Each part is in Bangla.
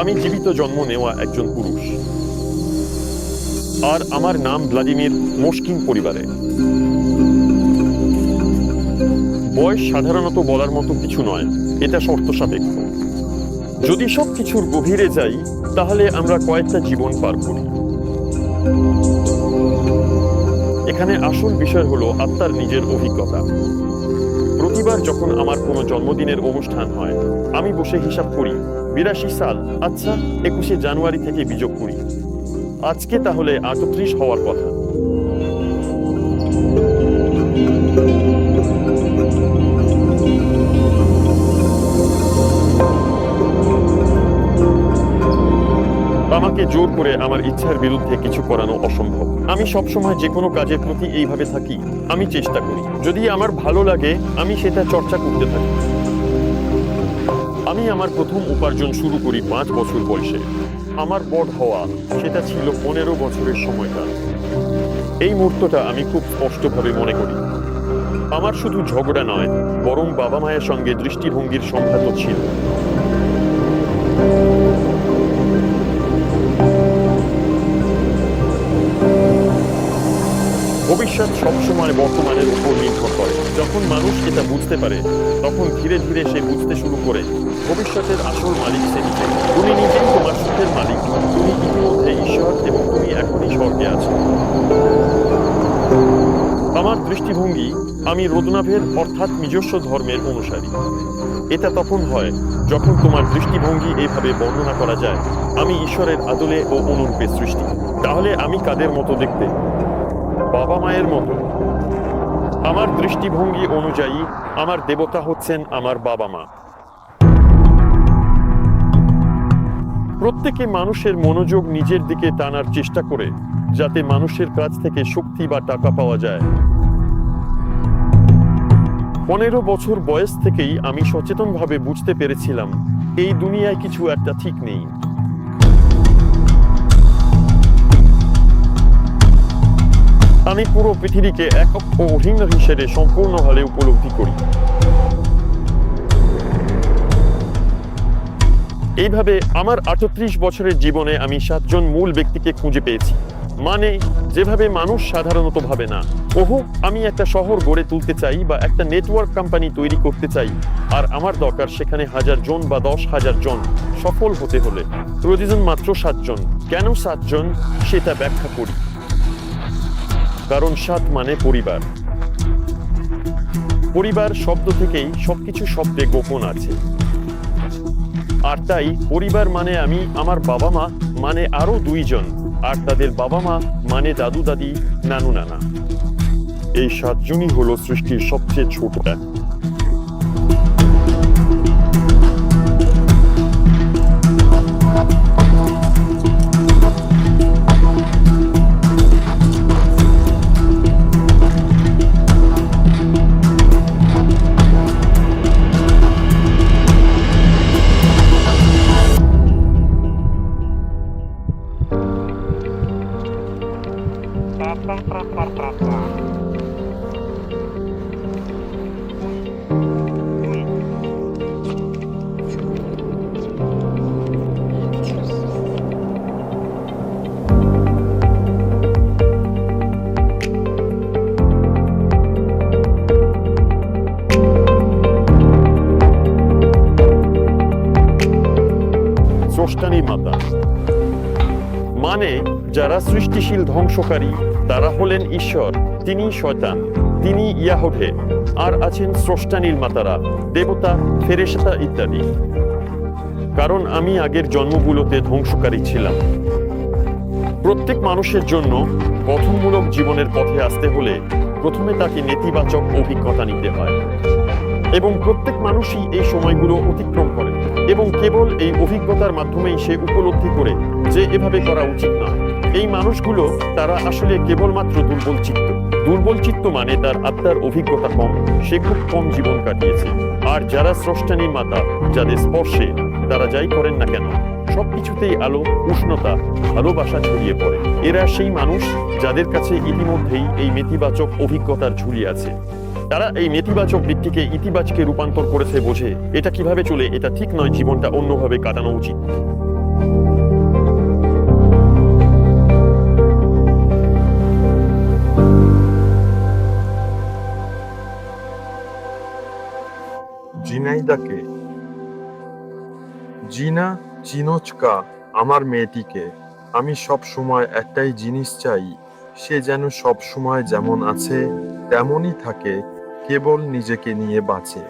আমি জীবিত জন্ম নেওয়া একজন পুরুষ। আর আমার নাম ভ্লাদিমির মস্কিন পরিবারে। বয়স সাধারণত বলার মতো কিছু নয়, এটা শর্ত সাপেক্ষ। যদি সব কিছুর গভীরে যাই, তাহলে আমরা কয়েকটা জীবন পার করি। এখানে আসল বিষয় হলো আত্মার নিজের অভিজ্ঞতা। প্রতিবার যখন আমার কোনো জন্মদিনের অনুষ্ঠান হয়, আমি বসে হিসাব করি, বিরাশি সাল আচ্ছা একুশে জানুয়ারি থেকে বিযোগ করি। আজকে তাহলে আটত্রিশ হওয়ার কথা। আমাকে জোর করে আমার ইচ্ছার বিরুদ্ধে কিছু করানো অসম্ভব। আমি সবসময় যে কোনো কাজের প্রতি এইভাবে থাকি, আমি চেষ্টা করি। যদি আমার ভালো লাগে, আমি সেটা চর্চা করতে থাকি। আমি আমার প্রথম উপার্জন শুরু করি পাঁচ বছর বয়সে। আমার বড় হওয়া, সেটা ছিল পনেরো বছরের সময়কাল। এই মুহূর্তটা আমি খুব স্পষ্টভাবে মনে করি। আমার শুধু ঝগড়া নয়, বরং বাবা মায়ের সঙ্গে দৃষ্টিভঙ্গির সম্ভাব্য ছিল। ভবিষ্যৎ সবসময় বর্তমানের উপর নির্ভর করে। যখন মানুষ এটা বুঝতে পারে, তখন ধীরে ধীরে সে বুঝতে শুরু করে। ভবিষ্যতের আসল মালিক সে নিজে। তুমি নিজেই তোমার সুখের মালিক। তুমি ইতিমধ্যে ঈশ্বর এবং তুমি এখনই স্বর্গে আছো। আমার দৃষ্টিভঙ্গি, আমি রোদনাভের অর্থাৎ নিজস্ব ধর্মের অনুসারী। এটা তখন হয় যখন তোমার দৃষ্টিভঙ্গি এইভাবে বর্ণনা করা যায়, আমি ঈশ্বরের আদলে ও অনুরূপে সৃষ্টি। তাহলে আমি কাদের মতো দেখতে? বাবা মায়ের মতো। আমার দৃষ্টিভঙ্গি অনুযায়ী আমার দেবতা হচ্ছেন আমার বাবা মা। প্রত্যেকে মানুষের মনোযোগ নিজের দিকে টানার চেষ্টা করে, যাতে মানুষের কাছ থেকে শক্তি বা টাকা পাওয়া যায়। পনেরো বছর বয়স থেকেই আমি সচেতনভাবে বুঝতে পেরেছিলাম, এই দুনিয়ায় কিছু একটা ঠিক নেই। আমি পুরো পৃথিবীকে একক ও অভিন্ন হিসেবে সম্পূর্ণভাবে উপলব্ধি করি। এইভাবে আমার আটত্রিশ বছরের জীবনে আমি সাতজন মূল ব্যক্তিকে খুঁজে পেয়েছি। মানে যেভাবে মানুষ সাধারণত ভাবে না। ওহো, আমি একটা শহর গড়ে তুলতে চাই বা একটা নেটওয়ার্ক কোম্পানি তৈরি করতে চাই। আর আমার দরকার সেখানে হাজার জন বা দশ হাজার জন সফল হতে হলে। প্রতিজন মাত্র সাতজন। কেন সাতজন? সেটা ব্যাখ্যা করি। কারণ সাত মানে পরিবার। পরিবার শব্দ থেকেই সবকিছু শব্দে গোপন আছে। আর তাই পরিবার মানে আমি, আমার বাবা মা মানে আরও দুইজন, আর তাদের বাবা মা মানে দাদু, দাদি, নানু, নানা। এই সাতজনই হলো সৃষ্টির সবচেয়ে ছোট। ছোটটা মানে যারা সৃষ্টিশীল ধ্বংসকারী তারা হলেন ঈশ্বর তিনি শয়তান তিনি ইয়াহভে আর আছেন স্রষ্টানীল মাতারা দেবতা, ফেরেশতা ইত্যাদি। কারণ আমি আগের জন্মগুলোতে ধ্বংসকারী ছিলাম। প্রত্যেক মানুষের জন্য গঠনমূলক জীবনের পথে আসতে হলে প্রথমে তাকে নেতিবাচক অভিজ্ঞতা নিতে হয়। এবং প্রত্যেক মানুষই এই সময়গুলো অতিক্রম করে এবং কেবল এই অভিজ্ঞতার মাধ্যমেই সে উপলব্ধি করে যে এভাবে করা উচিত না এই মানুষগুলো তারা আসলে কেবলমাত্র দুর্বল চিত্ত। দুর্বল চিত্ত মানে তার আত্মার অভিজ্ঞতা কম, সে খুব কম জীবন কাটিয়েছে। আর যারা স্রষ্টানী মাতা যাদের স্পর্শে, তারা যাই করেন না কেন, সবকিছুতেই আলো, উষ্ণতা, ভালোবাসা ছড়িয়ে পড়ে। এরা সেই মানুষ যাদের কাছে ইতিমধ্যেই এই নেতিবাচক অভিজ্ঞতার ঝুলি আছে। তারা এই নেতিবাচক দিকটিকে ইতিবাচকে রূপান্তর করেছে বোঝে। এটা কীভাবে চলে, এটা ঠিক নয়, জীবনটা অন্যভাবে কাটানো উচিত। জিনাইদাকে। জিনা, চিনোচকা, আমার মেয়েটিকে। আমি সব সময় একটাই জিনিস চাই, সে যেন সব সময় যেমন আছে, তেমনই থাকে, কেবল নিজেকে নিয়ে বাঁচে।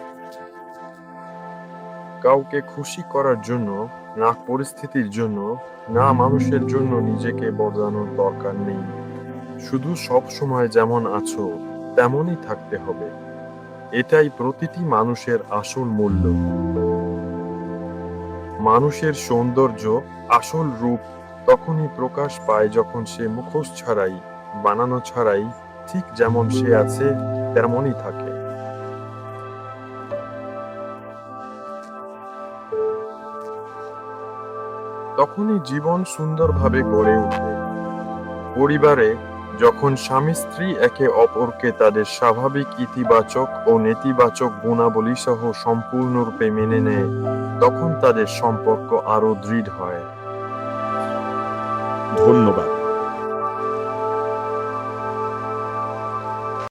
কাউকে খুশি করার জন্য না পরিস্থিতির জন্য, না মানুষের জন্য নিজেকে বদলানোর দরকার নেই। শুধু সব সময় যেমন আছো, তেমনই থাকতে হবে। এটাই প্রতিটি মানুষের আসল মূল্য। মানুষের সৌন্দর্য, আসল রূপ তখনই প্রকাশ পায় যখন সে মুখোশ ছাড়াই, বানানো ছাড়াই ঠিক যেমন সে আছে তেমনই থাকে। তখনই জীবন সুন্দরভাবে গড়ে ওঠে পরিবারে যখন স্বামী স্ত্রী একে অপরকে তাদের স্বাভাবিক ইতিবাচক ও নেতিবাচক গুণাবলী সহ সম্পূর্ণরূপে মেনে নেয়, তখন তাদের সম্পর্ক আরও দৃঢ় হয়। ধন্যবাদ।